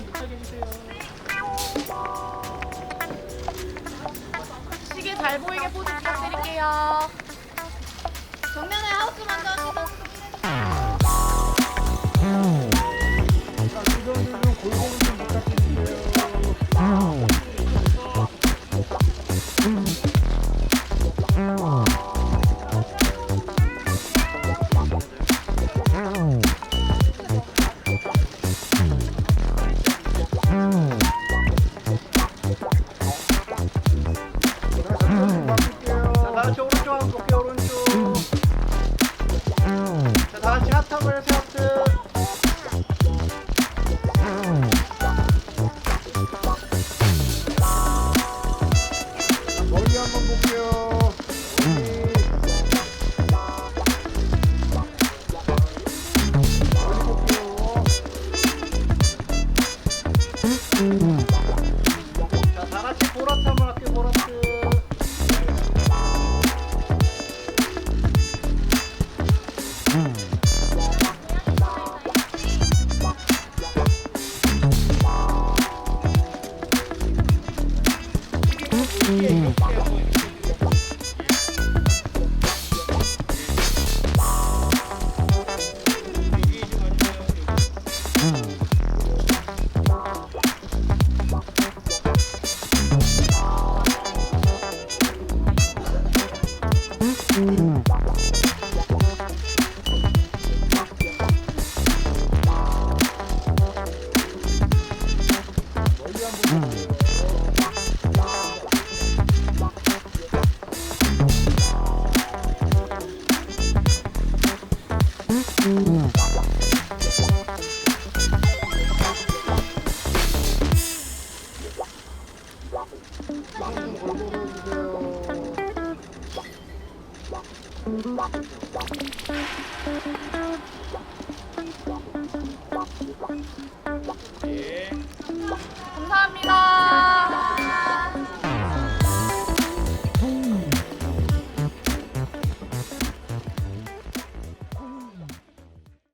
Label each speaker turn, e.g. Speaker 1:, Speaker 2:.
Speaker 1: 좀 부탁해주세요.
Speaker 2: 시계 잘 보이게 포즈 부탁드릴게요.
Speaker 3: 정면에 하우스 먼저 시선 사람을 세웠음
Speaker 2: 머리 한번 볼게요
Speaker 3: 자 다같이 보라트 한번 할게요 보라트
Speaker 2: Mm. 嗯。 예.
Speaker 1: 감사합니다.